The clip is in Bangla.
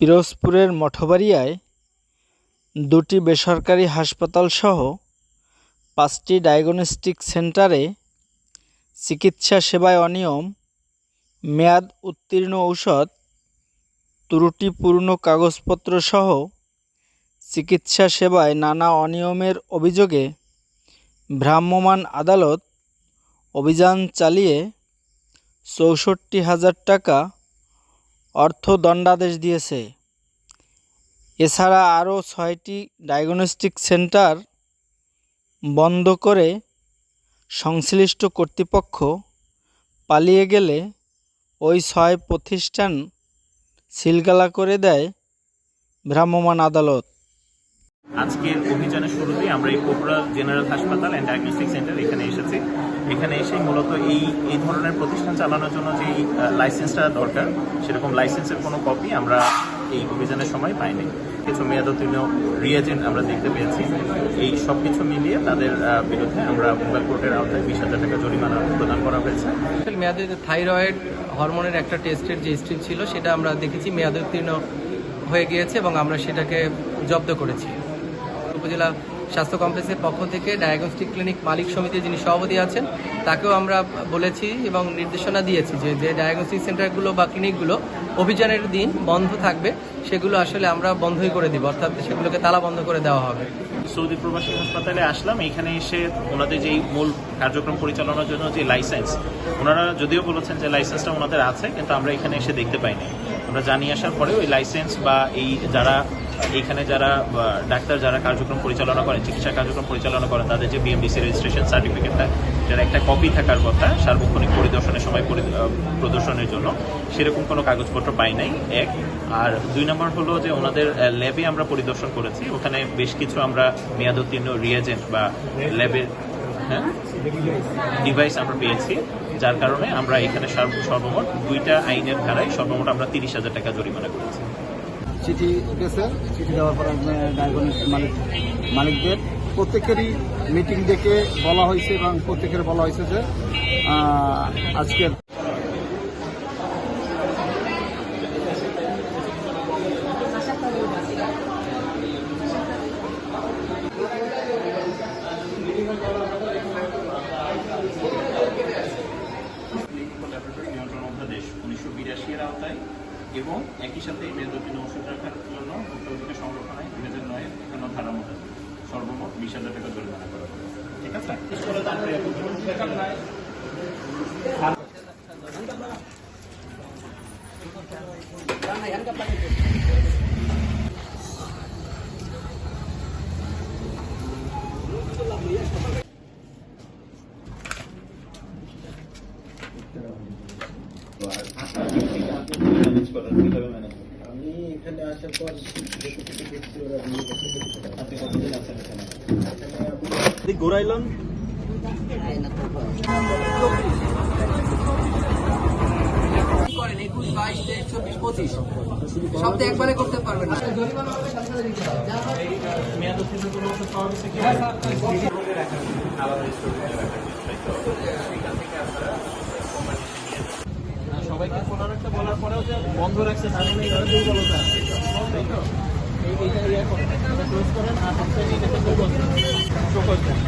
পিরোজপুরের মঠবাড়িয়ায় দুটি বেসরকারি হাসপাতালসহ পাঁচটি ডায়াগনস্টিক সেন্টারে চিকিৎসা সেবায় অনিয়ম, মেয়াদ উত্তীর্ণ ঔষধ ত্রুটিপূর্ণ কাগজপত্রসহ চিকিৎসা সেবায় নানা অনিয়মের অভিযোগে ভ্রাম্যমাণ আদালত অভিযান চালিয়ে চৌষট্টি হাজার টাকা অর্থদণ্ডাদেশ দিয়েছে। এছাড়া আরও ছয়টি ডায়াগনস্টিক সেন্টার বন্ধ করে সংশ্লিষ্ট কর্তৃপক্ষ পালিয়ে গেলে ওই ছয় প্রতিষ্ঠান সিলগালা করে দেয় ভ্রাম্যমাণ আদালত। আজকের অভিযানের শুরুতেই আমরা এই কোবরা জেনারেল হাসপাতাল অ্যান্ড ডায়াগনস্টিক সেন্টার এখানে এসেছি। এখানে এসে মূলত এই এই ধরনের প্রতিষ্ঠান চালানোর জন্য যে লাইসেন্সটা দরকার, সেরকম লাইসেন্সের কোনো কপি আমরা এই অভিযানের সময় পাইনি। কিছু মেয়াদোত্তীর্ণ রিয়েজেন্ট আমরা দেখতে পেয়েছি। এই সব কিছু মিলিয়ে তাদের বিরুদ্ধে আমরা মোবাইল কোর্টের আওতায় বিশ হাজার টাকা জরিমানা প্রদান করা হয়েছে। মেয়াদে থাইরয়েড হরমোনের একটা টেস্টের যে স্ট্রিপ ছিল, সেটা আমরা দেখেছি, মেয়াদ উত্তীর্ণ হয়ে গিয়েছে এবং আমরা সেটাকে জব্দ করেছি। উপজেলা স্বাস্থ্য কমপ্লেক্সের পক্ষ থেকে ডায়াগনস্টিক ক্লিনিক মালিক সমিতির যিনি সভাপতি আছেন, তাকেও আমরা বলেছি এবং নির্দেশনা দিয়েছি যে যে ডায়াগনস্টিক সেন্টারগুলো বা ক্লিনিকগুলো অভিযানের দিন বন্ধ থাকবে, সেগুলো আসলে আমরা বন্ধই করে দিব, অর্থাৎ সেগুলোকে তালা বন্ধ করে দেওয়া হবে। সৌদি প্রবাসী হাসপাতালে আসলাম, এখানে এসে ওনাদের যেই মূল কার্যক্রম পরিচালনার জন্য যে লাইসেন্স, ওনারা যদিও বলেছেন যে লাইসেন্সটা ওনাদের আছে, কিন্তু আমরা এখানে এসে দেখতে পাইনি। আমরা জানিয়ে আসার পরে ওই লাইসেন্স বা এই যারা এখানে যারা ডাক্তার যারা কার্যক্রম পরিচালনা করেন, চিকিৎসা কার্যক্রম পরিচালনা করেন, তাদের যে বিএমডিসি রেজিস্ট্রেশন সার্টিফিকেটটা যার একটা কপি থাকার কথা, সার্বক্ষণিক পরিদর্শনের সময় প্রদর্শনের জন্য, সেরকম কোনো কাগজপত্র পাই নাই, এক। আর দুই নম্বর হলো যে ওনাদের ল্যাবে আমরা পরিদর্শন করেছি। ওখানে বেশ কিছু আমরা মেয়াদোত্তীর্ণ রিয়েজেন্ট বা ল্যাবের হ্যাঁ ডিভাইস আমরা পেয়েছি, যার কারণে আমরা এখানে সর্ব- সর্বমোট দুইটা আইনের ধারায় সর্বমোট আমরা তিরিশ হাজার টাকা জরিমানা করেছি। চিঠি গেছে চিঠি দেওয়ার পর মালিক মালিকদের প্রত্যেকেরই মিটিং ডেকে বলা হয়েছে এবং প্রত্যেকের বলা হয়েছে যে আজকের নিয়ন্ত্রণ অধ্যাদেশ উনিশশো বিরাশি এর আওতায় এবং একই সাথে মেয়াদোত্তীর্ণ ওষুধ রাখার জন্য ভুক্তভোগীকে সংরক্ষণে দুই হাজার নয়ের একান্ন ধারা মতো সর্বমোট বিশ হাজার টাকা জরিমানা করা হবে। ঠিক আছে? আমি এখানে আসার পর ঘুরাইলাম করেন? একুশ বাইশ তেইশ চব্বিশ পঁচিশ? সব তো একবারে করতে পারবেন না মেয়াদোত্তীর্ণ কোনো ওষুধ পাওয়া গেছে কি আলাদা স্টোরে সবাইকে পনেরো একটা বলার পরেও যে বন্ধ রাখছে তার মানে এখানে দুর্বলতা আছে এইটা ইয়ে করেন ক্লোজ করেন, আর হচ্ছে এটাকে শোকজ দেন